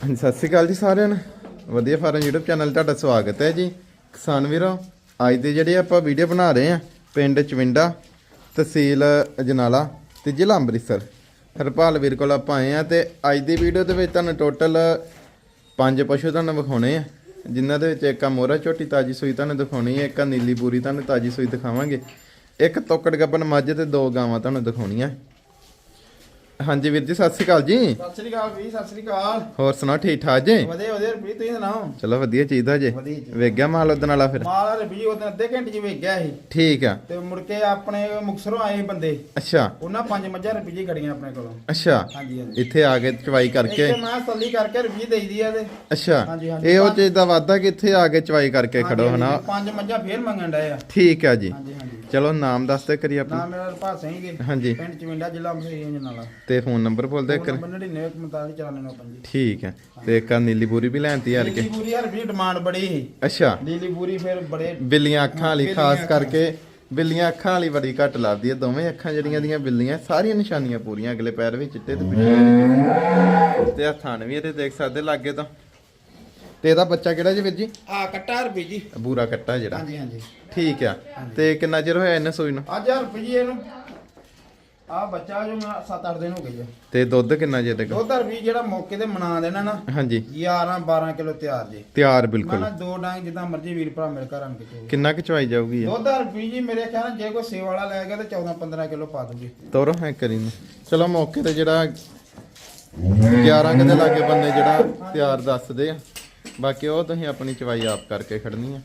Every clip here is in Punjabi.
ਹਾਂਜੀ, ਸਤਿ ਸ਼੍ਰੀ ਅਕਾਲ ਜੀ ਸਾਰਿਆਂ ਨੂੰ। ਵਧੀਆ ਫਾਰਮ YouTube ਚੈਨਲ ਤੁਹਾਡਾ ਸਵਾਗਤ ਹੈ ਜੀ। ਕਿਸਾਨ ਵੀਰੋ, ਅੱਜ ਦੇ ਜਿਹੜੇ ਆਪਾਂ ਵੀਡੀਓ ਬਣਾ ਰਹੇ ਆ ਪਿੰਡ ਚਵਿੰਡਾ, ਤਹਿਸੀਲ ਅਜਨਾਲਾ ਤੇ ਜ਼ਿਲ੍ਹਾ ਅੰਮ੍ਰਿਤਸਰ। ਹਰਪਾਲ ਵੀਰ ਕੋਲ ਆਪਾਂ ਆਏ ਆ ਤੇ ਅੱਜ ਦੀ ਵੀਡੀਓ ਦੇ ਵਿੱਚ ਤੁਹਾਨੂੰ ਟੋਟਲ ਪੰਜ ਪਸ਼ੂ ਤੁਹਾਨੂੰ ਵਿਖਾਉਣੇ ਆ। ਜਿਨ੍ਹਾਂ ਦੇ ਵਿੱਚ ਇੱਕ ਆ ਮੋਹਰਾ ਝੋਟੀ ਤਾਜੀ ਸੂਈ ਤੁਹਾਨੂੰ ਦਿਖਾਉਣੀ ਹੈ, ਇੱਕ ਆ ਨੀਲੀ ਬੂਰੀ ਤੁਹਾਨੂੰ ਤਾਜੀ ਸੂਈ ਦਿਖਾਵਾਂਗੇ। ਇੱਕ ਤੋਕੜ ਗੱਬਨ ਮੱਝ ਤੇ ਦੋ ਗਾਵਾਂ ਤੁਹਾਨੂੰ ਦਿਖਾਉਣੀਆਂ। ਹਾਂਜੀ ਵੀਰ ਜੀ ਸਤਿ ਸ਼੍ਰੀ ਅਕਾਲ ਜੀ। ਸਤਿ ਸ੍ਰੀ ਅਕਾਲ ਵੀ ਸਤਿ ਸ੍ਰੀ ਅਕਾਲ। ਹੋਰ ਸੁਣਾਓ ਠੀਕ ਠਾਕ ਜੀ? ਵਧੀਆ ਵਧੀਆ ਰੁਪਈ ਤੁਸੀਂ ਸੁਣਾਓ? ਚਲੋ ਵਧੀਆ ਚਾਹੀਦਾ ਜੇ। ਜੀ। ਵੇਖ ਗਿਆ ਮਾਲ ਉਦਣ ਵਾਲਾ ਫਿਰ? ਮਾਲ ਰੁਪਈ ਉਹਦੇ ਅੱਧੇ ਘੰਟੇ ਚ ਵੇਚ ਗਿਆ ਸੀ ਠੀਕ ਆ। ਤੇ ਮੁੜ ਕੇ ਆਪਣੇ ਮੁਕਸਰੋਂ ਆਏ ਬੰਦੇ। ਅੱਛਾ। ਉਹਨਾਂ ਪੰਜ ਮੱਝਾਂ ਰੁਪਈ ਜੀ ਖੜੀਆਂ ਆਪਣੇ ਕੋਲੋਂ। ਅੱਛਾ। ਹਾਂਜੀ ਹਾਂਜੀ। ਇੱਥੇ ਆ ਕੇ ਚਵਾਈ ਕਰਕੇ। ਇੱਥੇ ਮੈਂ ਤਸੱਲੀ ਕਰਕੇ ਰੁਪਈ ਦੇਈਦੀ ਆ ਤੇ ਅੱਛਾ। ਹਾਂਜੀ, ਹਾਂਜੀ। ਇਹ ਉਹ ਚੀਜ਼ ਦਾ ਵਾਦਾ ਕਿ ਇੱਥੇ ਆ ਕੇ ਚਵਾਈ ਕਰਕੇ ਖੜੋ ਹਨਾ? ਪੰਜ ਮੱਝਾਂ ਫੇਰ ਮੰਗਣ ਡਏ ਆ। ਠੀਕ ਆ ਜੀ। ਹਾਂਜੀ ਹਾਂਜੀ। ਚਲੋ ਨਾਮ ਦੱਸ ਦੇ ਕਰੀ ਆਪਣਾ। ਨਾਮ ਮੇਰਾ ਰਪਾ ਸਿੰਘ ਜੀ। ਹਾਂਜੀ। ਪਿੰਡ ਚਵਿੰਡਾ ਜ਼ਿਲ੍ਹਾ ਅੰਮ੍ਰਿਤਸਰ ਨਾਲਾ ਤੇ ਫੋਨ ਨੰਬਰ ਬੋਲ ਦੇ ਕਰ 9945 ਠੀਕ ਹੈ। ਤੇ ਇੱਕ ਆ ਨੀਲੀ ਬੂਰੀ ਵੀ ਲੈਣਤੀ ਯਾਰ ਕੇ। ਨੀਲੀ ਪੂਰੀ ਹਰ ਵੀ ਡਿਮਾਂਡ ਬੜੀ ਸੀ। ਅੱਛਾ। ਨੀਲੀ ਪੂਰੀ ਫਿਰ ਬੜੇ ਬਿੱਲੀਆਂ ਅੱਖਾਂ ਵਾਲੀ ਬਿੱਲੀਆਂ ਖਾਸ ਅੱਖਾਂ। ਕਰਕੇ ਬਿੱਲੀਆਂ ਅੱਖਾਂ ਵਾਲੀ ਬੜੀ ਘੱਟ ਲੱਗਦੀ ਹੈ। ਦੋਵੇਂ ਅੱਖਾਂ ਜਿਹੜੀਆਂ ਦੀਆਂ ਬਿੱਲੀਆਂ ਸਾਰੀਆਂ ਨਿਸ਼ਾਨੀਆਂ ਪੂਰੀਆਂ। ਅਗਲੇ ਪੈਰ ਵੀ ਚਿੱਟੇ ਤੇ ਪਿੱਛੇ। ਵੀ। ਤੇ ਆ ਥਣ ਵੀ ਇਹਦੇ ਦੇਖ ਸਕਦੇ ਲਾਗੇ ਤਾਂ। ਤੇ ਇਹਦਾ ਬੱਚਾ ਕਿਹੜਾ ਜੀ ਵੀਰ ਜੀ? ਆ ਕੱਟਾ ਰੁਪਈ ਜੀ। ਬੂਰਾ ਕੱਟਾ ਜਿਹੜਾ। ਹਾਂਜੀ ਹਾਂਜੀ। ਠੀਕ ਆ। ਤੇ ਕਿੰਨਾ ਚਿਰ ਹੋਇਆ ਇਹਨੇ ਸੂਈ ਨੂੰ? ਅੱਜ ਰੁਪਈ ਇਹਨੂੰ। ਆ ਬੱਚਾ ਜੋ 7-8 ਦਿਨ ਹੋ ਗਏ ਆ ਤੇ ਦੁੱਧ ਕਿੰਨਾ ਜੇ ਦੇਖੋ ਦੁੱਧ ਰੁਪਈ ਜਿਹੜਾ ਮੌਕੇ ਤੇ ਮਨਾ ਦੇਣਾ ਨਾ ਹਾਂਜੀ। 11 12 ਕਿਲੋ ਤਿਆਰ ਜੀ। ਤਿਆਰ ਮੈਂ ਬਿਲਕੁਲ। ਨਾ ਦੋ ਡਾਂਗ ਜਿੱਦਾਂ ਮਰਜ਼ੀ ਵੀਰ ਭਰਾ ਆਣ ਕੇ ਚੋ ਕਿੰਨਾ ਕੁ ਚਵਾਈ ਜਾਊਗੀ? ਦੁੱਧ ਰੁਪਈ ਜੀ ਮੇਰੇ ਖਿਆਲ ਜੇ ਕੋਈ ਸੇਵ ਵਾਲਾ ਲੈ ਗਿਆ ਤੇ 14 15 ਕਿਲੋ ਪਾ ਦੂਗੀ। ਤੋਰੋ ਹੈ ਕਰੀ ਨੂੰ। ਚਲੋ ਮੌਕੇ ਤੇ ਜਿਹੜਾ 11 ਕਿਤੇ ਲਾਗੇ ਬੰਦੇ ਜਿਹੜਾ ਤਿਆਰ ਦੱਸਦੇ ਆ। ਬਾਕੀ ਉਹ ਤੁਸੀਂ ਆਪਣੀ ਚਵਾਈ ਆਪ ਕਰਕੇ ਖੜਨੀ ਆ।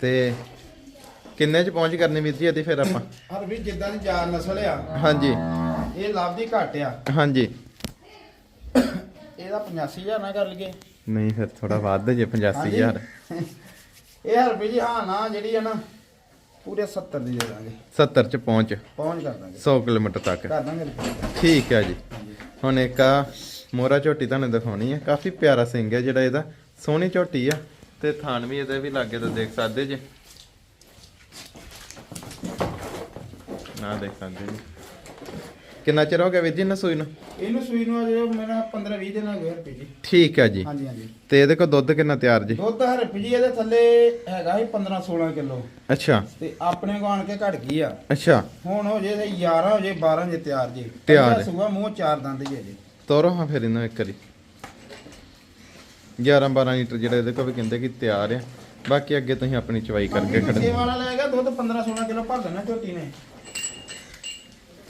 ਤੇ ਕਿੰਨੇ ਚ ਪਹੁੰਚ ਕਰਨੀ ਵੀਰ ਜੀ ਇਹਦੀ ਫਿਰ ਆਪਾਂ? ਹਰ ਵੀ ਜਿੱਦਾਂ ਦੀ ਜਾਤ ਨਸਲ ਆ। ਹਾਂਜੀ। ਇਹ ਲੱਭਦੀ ਘੱਟ ਆ। ਹਾਂਜੀ। ਇਹਦਾ 85000 ਨਾ ਕਰ ਲਈਏ। ਨਹੀਂ ਫਿਰ ਥੋੜਾ ਵੱਧ ਜੇ 85000 ਇਹ ਹਰ ਵੀ ਜੀ ਹਾਂ ਨਾ ਜਿਹੜੀ ਆ ਨਾ ਪੂਰੇ 70 ਦੀ ਦੇ ਦਾਂਗੇ। 70 ਚ ਪਹੁੰਚ। ਪਹੁੰਚ ਕਰ ਦਾਂਗੇ। 100 ਕਿਲੋਮੀਟਰ ਤੱਕ। ਕਰ ਦਾਂਗੇ। ਠੀਕ ਹੈ ਜੀ। ਹੁਣ ਇੱਕ ਆ ਮੋਰਾ ਝੋਟੀ ਤੁਹਾਨੂੰ ਦਿਖਾਉਣੀ ਹੈ ਕਾਫੀ ਪਿਆਰਾ ਸਿੰਘ ਹੈ ਜਿਹੜਾ ਇਹਦਾ। ਸੋਹਣੀ ਝੋਟੀ ਆ। ਤੇ ਥਾਨ ਵੀ ਇਹਦੇ ਵੀ ਲਾਗੇ ਤੋਂ ਦੇਖ ਸਕਦੇ ਜੇ। ਨਾ ਦੇਖ ਸਕਦੇ ਜੀ। ਕਿੰਨਾ ਚਿਰ ਹੋ ਗਿਆ ਵੀਰ ਜੀ ਇਹਨੂੰ ਸੂਈ ਨੂੰ? ਇਹਨੂੰ ਸੂਈ ਨੂੰ ਅਜੇ ਮੇਰਾ 15 20 ਦਿਨ ਹੋ ਗਏ ਰੁਪਏ ਜੀ। ਠੀਕ ਹੈ ਜੀ। ਹਾਂਜੀ ਹਾਂਜੀ। ਤੇ ਇਹਦੇ ਕੋਲ ਦੁੱਧ ਕਿੰਨਾ ਤਿਆਰ ਜੀ? ਦੁੱਧ ਹਰ ਰੁਪਏ ਜੀ ਇਹਦੇ ਥੱਲੇ ਹੈਗਾ ਸੀ 15 16 ਕਿਲੋ। ਅੱਛਾ। ਤੇ ਆਪਣੇ ਕੋ ਆਣ ਕੇ ਘਟ ਗਈ ਆ। ਅੱਛਾ। ਹੁਣ ਹੋ ਜੇ ਤੇ 11 ਹੋ ਜੇ 12 ਜੇ ਤਿਆਰ ਜੇ। ਤਿਆਰ। ਸੂਆ ਮੂੰਹ ਚਾਰ ਦੰਦ ਜੇ ਜੀ। ਤੋਰੋ ਹਾਂ ਫਿਰ ਇਹਨੂੰ ਇੱਕ ਵਾਰੀ। 11 12 ਲੀਟਰ ਜਿਹੜਾ ਇਹਦੇ ਕੋਲ ਵੀ ਕਹਿੰਦੇ ਕਿ ਤਿਆਰ ਆ। ਬਾਕੀ ਅੱਗੇ ਤੁਸੀਂ ਆਪਣੀ ਚਵਾਈ ਕਰਕੇ ਸੇਵਾ ਖੜੋ ਵਾਲਾ ਲੈ ਗਿਆ ਦੁੱਧ 15 16 ਕਿਲੋ ਭਰ ਦੇਣਾ ਝੋਟੀ ਨੇ।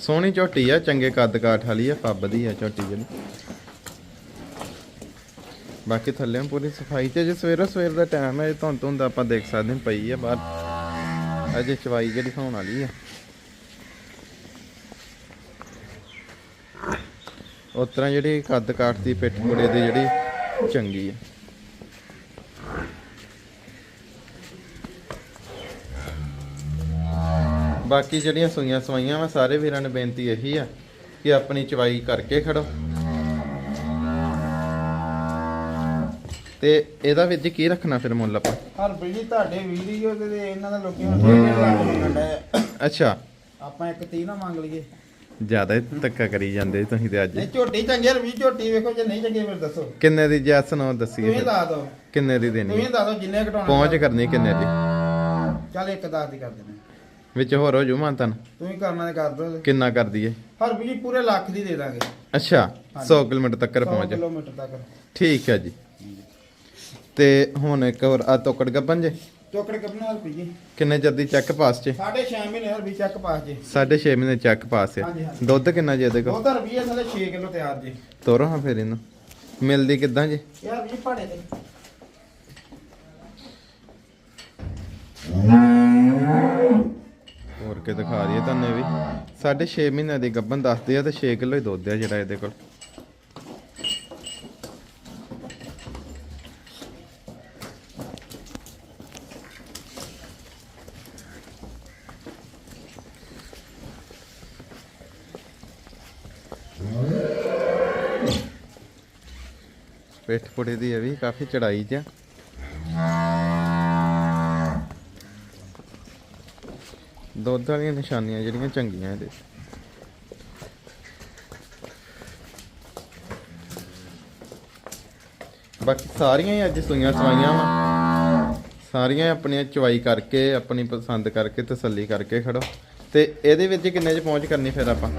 ਸੋਹਣੀ ਝੋਟੀ ਆ ਚੰਗੇ ਕੱਦ ਕਾਠ ਵਾਲੀ ਆ ਪੱਬ ਦੀ ਆ ਝੋਟੀ ਜਿਹੜੀ। ਬਾਕੀ ਥੱਲੇ ਪੂਰੀ ਸਫ਼ਾਈ ਤੇ ਜੇ ਸਵੇਰੋ ਸਵੇਰ ਦਾ ਟਾਈਮ ਹੈ ਇਹ ਧੁੰਦ ਧੁੰਦ ਆਪਾਂ ਦੇਖ ਸਕਦੇ ਹਾਂ ਪਈ ਆ ਬਾਹਰ। ਅਜੇ ਚਵਾਈ ਜਿਹੜੀ ਹੋਣ ਵਾਲੀ ਆ। ਉਸ ਤਰ੍ਹਾਂ ਜਿਹੜੀ ਕੱਦ ਕਾਠ ਦੀ ਪਿੱਠ ਪੁੜੇ ਦੀ ਜਿਹੜੀ ਚੰਗੀ ਆ। ਬਾਕੀ ਜਿਹੜੀਆਂ ਸੂਈਆਂ ਸਵਾਈਆਂ ਵਾ ਸਾਰੇ ਵੀਰਾਂ ਨੂੰ ਬੇਨਤੀ ਇਹੀ ਆ ਕਿ ਆਪਣੀ ਚਵਾਈ ਕਰਕੇ ਖੜੋ। ਤੇ ਇਹਦਾ ਵਿੱਚ ਕੀ ਰੱਖਣਾ ਫਿਰ ਮੁੱਲ ਆਪਾਂ? ਹਰ ਬਈ ਤੁਹਾਡੇ ਵੀਡੀਓ ਤੇ ਇਹਨਾਂ ਦਾ ਲੋਕੀ ਹੁਣ। ਅੱਛਾ। ਆਪਾਂ ਇੱਕ 30 ਨਾ ਮੰਗ ਲਈਏ। ਜ਼ਿਆਦਾ ਹੀ ਧੱਕਾ ਕਰੀ ਜਾਂਦੇ ਤੁਸੀਂ ਤੇ ਅੱਜ। ਨਹੀਂ ਝੋਟੀ ਚੰਗੇ ਰਵੀ ਝੋਟੀ ਵੇਖੋ ਜੇ ਨਹੀਂ ਚੰਗੇ ਫਿਰ ਦੱਸੋ। ਕਿੰਨੇ ਦੀ ਜੈਸ ਨੂੰ ਦੱਸੀਏ ਤੁਸੀਂ ਫਿਰ। ਦੱਸ ਦਿਓ। ਕਿੰਨੇ ਦੀ ਦੇਣੀ ਤੁਸੀਂ? ਦੱਸ ਦਿਓ ਜਿੰਨੇ ਘਟਾਉਣਾ ਪਹੁੰਚ ਕਰਨੀ ਕਿੰਨੇ ਦੀ? ਚੱਲ ਇੱਕ ਦਸ ਦੀ ਕਰ ਦੇਣਾ ਵਿੱਚ ਹੋਰ ਹੋ ਜੂ ਮਾਨਤਨ ਤੁਸੀਂ ਕਰਨਾ ਤੇ ਕਰ ਦਿਓ। ਕਿੰਨਾ ਕਰ ਦਈਏ? ਹਰ ਵੀ ਪੂਰੇ ਲੱਖ ਦੀ ਦੇ ਦਾਂਗੇ। ਅੱਛਾ ਹਾਂਜੀ। 100 ਕਿਲੋਮੀਟਰ ਤੱਕ 100 ਪਹੁੰਚ। ਕਿਲੋਮੀਟਰ ਤੱਕ। ਠੀਕ ਹੈ ਜੀ। ਤੇ ਹੁਣ ਇੱਕ ਹੋਰ ਆ ਤੋਕੜ ਗੱਬਨ ਜੇ। ਚੋਕੜ ਕਿੰਨੇ ਜਲਦੀ ਚੈੱਕ ਪਾਸ ਚ ਸਾਢੇ 6 ਮਹੀਨੇ ਹਰ ਵੀ ਚੱਕ ਪਾਸ ਜੇ। ਸਾਢੇ 6 ਮਹੀਨੇ ਚੈੱਕ ਪਾਸ ਹੈ ਹਾਂਜੀ, ਹਾਂਜੀ। ਦੁੱਧ ਕਿੰਨਾ ਜੇ ਇਹਦੇ ਕੋਲ? ਤਾਂ ਰੁਪਈਏ ਥਲੇ 6 ਕਿਲੋ ਤਿਆਰ ਜੇ। ਤੋਰੋ ਹਾਂ ਫਿਰ ਇਹਨੂੰ। ਮਿਲਦੀ ਕਿੱਦਾਂ ਜੀ? ਯਾਰ ਵੀ ਪਾੜੇ ਤੇ ਹੋਰ ਕੇ ਦਿਖਾ ਦਈਏ ਤੁਹਾਨੂੰ ਇਹ ਵੀ। ਸਾਢੇ 6 ਮਹੀਨੇ ਦੀ ਗੱਬਨ ਦੱਸਦੇ ਆ ਤੇ 6 ਕਿਲੋ ਹੀ ਦੁੱਧ ਆ ਜਿਹੜਾ ਇਹਦੇ ਕੋਲ। ਪਿੱਠ ਪੁੜੇ ਦੀ ਇਹ ਵੀ ਕਾਫੀ ਚੜਾਈ 'ਚ ਦੁੱਧ ਵਾਲੀਆਂ ਨਿਸ਼ਾਨੀਆਂ ਜਿਹੜੀਆਂ ਚੰਗੀਆਂ ਇਹਦੇ। ਬਾਕੀ ਸਾਰੀਆਂ ਹੀ ਅੱਜ ਸੂਈਆਂ ਸਵਾਈਆਂ ਵਾ। ਸਾਰੀਆਂ ਹੀ ਆਪਣੀਆਂ ਚਵਾਈ ਕਰਕੇ, ਆਪਣੀ ਪਸੰਦ ਕਰਕੇ, ਤਸੱਲੀ ਕਰਕੇ ਖੜੋ। ਤੇ ਇਹਦੇ ਵਿੱਚ ਕਿੰਨੇ ਚ ਪਹੁੰਚ ਕਰਨੀ ਫਿਰ ਆਪਾਂ?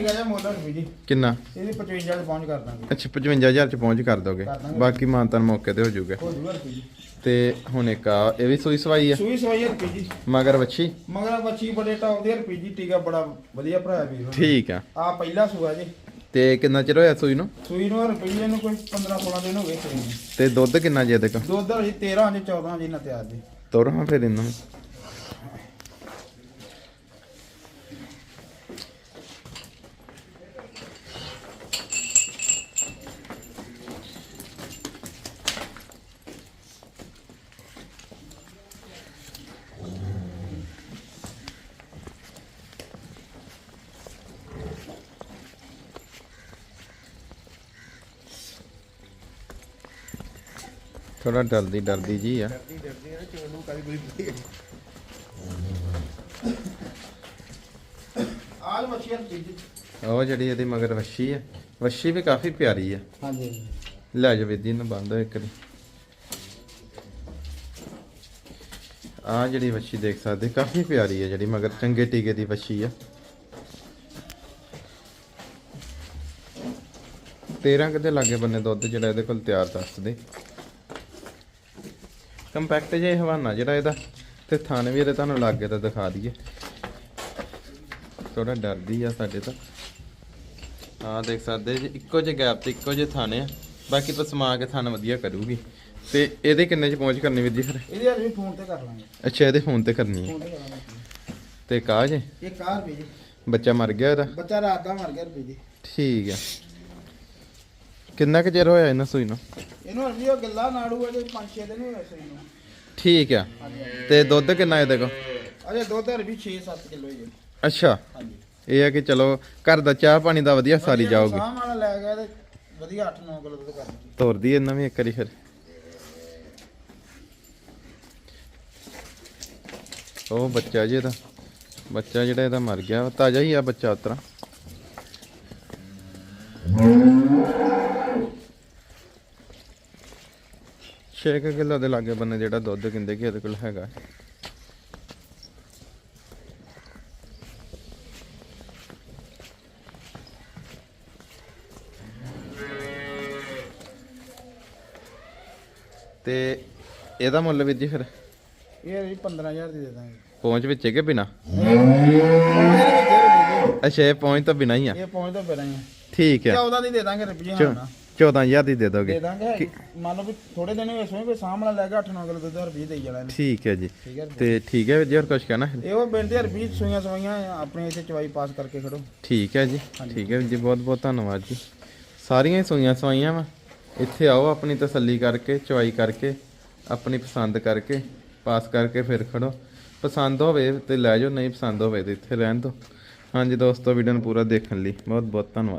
ਇਹਦਾ ਸੀਗਾ ਜੀ ਮੁੱਲ ਰੁਪਏ ਜੀ। ਕਿੰਨਾ? ਇਹਦੀ 55 ਚ ਪਹੁੰਚ ਕਰ ਦਾਂਗੇ। ਅੱਛਾ 55000 ਚ ਪਹੁੰਚ ਕਰ ਦੋਗੇ। ਕਰ ਦਾਂਗੇ। ਬਾਕੀ ਮਾਨਤਨ ਮੌਕੇ ਤੇ ਹੋ ਜਾਊਗਾ। ਹੋ ਜੂਗਾ ਰੁਪਏ ਜੀ। ਤੇ ਹੁਣ ਇੱਕ ਆ ਇਹ ਵੀ ਸੂਈ ਸਵਾਈ ਆ? ਸੂਈ ਸਵਾਈ ਰੁਪਏ ਜੀ। ਮਗਰ ਵੱਛੀ? ਮਗਰ ਬੱਚੀ ਬੜੇ ਟੌਪ ਦੇ ਰੁਪਏ ਜੀ ਟੀਕਾ ਬੜਾ ਵਧੀਆ ਭਰਾ ਵੀਰ। ਠੀਕ ਆ। ਆ ਪਹਿਲਾ ਸੂਆ ਜੀ। ਤੇ ਕਿੰਨਾ ਚਿਰ ਹੋਇਆ ਸੂਈ ਨੂੰ? ਸੂਈ ਨੂੰ ਰੁਪਏ ਨੂੰ ਕੋਈ 15 16 ਦਿਨ ਹੋ ਗਏ ਸੂਈ ਨੂੰ। ਤੇ ਦੁੱਧ ਕਿੰਨਾ ਜੇ ਇਹਦੇ ਕੋ ਦੁੱਧ ਜੀ 13 ਜੀ 14 ਜੀ ਨਾ ਤਿਆਰ ਜੀ। ਤੋਰਾਂ ਫਿਰ ਇਹਨਾਂ। ਨੂੰ ਥੋੜਾ ਡਰਦੀ ਡਰਦੀ ਜੀ ਆ। ਆਲ ਉਹ ਜਿਹੜੀ ਇਹਦੀ ਮਗਰ ਵੱਛੀ ਆ ਵੱਛੀ ਵੀ ਕਾਫੀ ਪਿਆਰੀ ਆ। ਹਾਂਜੀ ਲੈ ਜਾ ਵਿਧੀ ਨੂੰ ਬੰਦ ਇੱਕ ਦੀ ਆ ਜਿਹੜੀ ਵੱਛੀ ਦੇਖ ਸਕਦੇ ਕਾਫੀ ਪਿਆਰੀ ਹੈ ਜਿਹੜੀ ਮਗਰ ਚੰਗੇ ਟੀਕੇ ਦੀ ਵੱਛੀ ਆ। 13 ਕਿਤੇ ਲਾਗੇ ਬੰਨੇ ਦੁੱਧ ਜਿਹੜਾ ਇਹਦੇ ਕੋਲ ਤਿਆਰ ਦੱਸਦੇ ਕੰਪੈਕਟ ਇਹ ਹਵਾਨਾ ਜਿਹੜਾ ਇਹਦਾ। ਤੇ ਥਾਨ ਵੀ ਇਹਦੇ ਤੁਹਾਨੂੰ ਲਾਗੇ ਤਾਂ ਦਿਖਾ ਦਈਏ। ਥੋੜਾ ਡਰਦੀ ਆ ਸਾਡੇ ਤਾਂ। ਹਾਂ ਦੇਖ ਸਕਦੇ ਜੀ ਇੱਕੋ ਜਿਹੇ ਗੈਪ ਤੇ ਇੱਕੋ ਜਿਹੇ ਥਾਣੇ ਆ। ਬਾਕੀ ਤਾਂ ਸਮਾ ਕੇ ਥਾਨ ਵਧੀਆ ਕਰੂਗੀ। ਤੇ ਇਹਦੇ ਕਿੰਨੇ ਚ ਪਹੁੰਚ ਕਰਨੀ ਵੀਰ ਜੀ ਫਿਰ? ਇਹਦੇ ਅੱਜ ਵੀ ਫੋਨ ਤੇ ਕਰ ਲਾਂਗੇ। ਅੱਛਾ ਇਹਦੇ ਫੋਨ ਤੇ ਕਰਨੀ ਹੈ ਫੋਨ ਤੇ ਤੇ ਕਾਜ ਇਹ ਕਾਰ ਰੁਪਏ ਜੀ? ਬੱਚਾ ਮਰ ਗਿਆ ਇਹਦਾ ਬੱਚਾ ਰਾਤ ਦਾ ਮਰ ਗਿਆ ਰੁਪਏ ਜੀ। ਠੀਕ ਹੈ ਕਿੰਨਾ ਕੁ ਚਿਰ ਹੋਇਆ ਇਹਨਾਂ ਸੂਈ ਨੂੰ? ਇਹਨੂੰ ਅਰਜੀ ਉਹ ਗੱਲਾਂ ਨਾੜੂ ਇਹਦੇ 5-6 ਦਿਨ ਹੋਏ ਸਹੀ ਨੂੰ। ਠੀਕ ਆ। ਤੇ ਦੁੱਧ ਕਿੰਨਾ ਇਹਦੇ ਕੋਲ? ਅਜੇ ਦੁੱਧ ਰੁਪਏ 6-7 ਕਿਲੋ ਜੀ ਅੱਛਾ। ਹਾਂਜੀ। ਇਹ ਆ ਕਿ ਚਲੋ ਘਰ ਦਾ ਚਾਹ ਪਾਣੀ ਦਾ ਵਧੀਆ ਸਾਰੀ ਜਾਊਗੀ। ਸਾਹ ਵਾਲਾ ਲੈ ਗਿਆ ਤੇ ਵਧੀਆ 8-9 ਕਿਲੋ ਦੁੱਧ ਕਰ ਦਿੱਤੀ ਤੋਰਦੀ ਇਹਨਾਂ ਵੀ ਇੱਕ ਵਾਰੀ ਫਿਰ। ਉਹ ਬੱਚਾ ਜੀ ਇਹਦਾ। ਬੱਚਾ ਜਿਹੜਾ ਇਹਦਾ ਮਰ ਗਿਆ ਤਾਜ਼ਾ ਹੀ ਆ ਬੱਚਾ ਉਤਰਾ। ਛੇ ਕੁ ਕਿਲੋ ਦੇ ਲਾਗੇ ਬੰਨੇ ਜਿਹੜਾ ਦੁੱਧ ਕਹਿੰਦੇ ਕਿ ਇਹਦੇ ਕੋਲ ਹੈਗਾ। ਤੇ ਇਹਦਾ ਮੁੱਲ ਵੀ ਜੀ ਫਿਰ? ਇਹ ਜੀ 15000 ਦੀ ਦੇ ਦਾਂਗੇ। ਪਹੁੰਚ ਵਿੱਚ ਹੈ ਕਿ ਬਿਨਾ? ਇਹ ਅੱਛਾ ਇਹ ਪਹੁੰਚ ਤਾਂ ਬਿਨਾ ਹੀ ਆ। ਪਹੁੰਚ ਤਾਂ ਪੈਣਾ ਹੀ ਆ। ਠੀਕ ਹੈ 14 ਦੀ ਦੇ ਦਾਂਗੇ ਰੁਪਏ ਚੌ- ਹਾਂ 14000 ਦੀ ਦੇ ਦੇ ਦੋਗੇ। ਦਾਂਗੇ ਮੰਨ ਲਓ ਵੀ ਥੋੜੇ ਦਿਨ ਹੋਏ ਸੋਏ ਕੋਈ ਸਾਹਮਣਾ ਲੈ ਗਿਆ 8-9 ਕਿਲੋ ਦੁੱਧ ਰੁਪਏ ਦੇਈ ਜਾਣਾ ਇਹਨੇ। ਠੀਕ ਹੈ ਜੀ। ਠੀਕ ਹੈ। ਤੇ ਠੀਕ ਹੈ ਜੀ ਹੋਰ ਕੁਝ ਕਹਿਣਾ ਹੈ? ਇਹ ਉਹ ਬਿੰਦੇ ਰੁਪਏ ਸੂਈਆਂ ਸਵਾਈਆਂ ਆਪਣੇ ਇੱਥੇ ਚਵਾਈ ਪਾਸ ਕਰਕੇ ਖੜੋ। ਠੀਕ ਹੈ ਜੀ ਠੀਕ ਹੈ ਜੀ ਬਹੁਤ ਬਹੁਤ ਧੰਨਵਾਦ ਜੀ। ਸਾਰੀਆਂ ਹੀ ਸੂਈਆਂ ਸਵਾਈਆਂ ਵਾ। ਇੱਥੇ ਆਓ ਆਪਣੀ ਤਸੱਲੀ ਕਰਕੇ ਚਵਾਈ ਕਰਕੇ ਆਪਣੀ ਪਸੰਦ ਕਰਕੇ ਪਾਸ ਕਰਕੇ ਫਿਰ ਖੜੋ। ਪਸੰਦ ਹੋਵੇ ਤੇ ਲੈ ਜਾਓ ਨਹੀਂ ਪਸੰਦ ਹੋਵੇ ਤੇ ਇੱਥੇ ਰਹਿਣ ਦਿਓ। ਹਾਂਜੀ ਦੋਸਤੋ ਵੀਡੀਓ ਨੂੰ ਪੂਰਾ ਦੇਖਣ ਲਈ ਬਹੁਤ ਬਹੁਤ ਧੰਨਵਾਦ।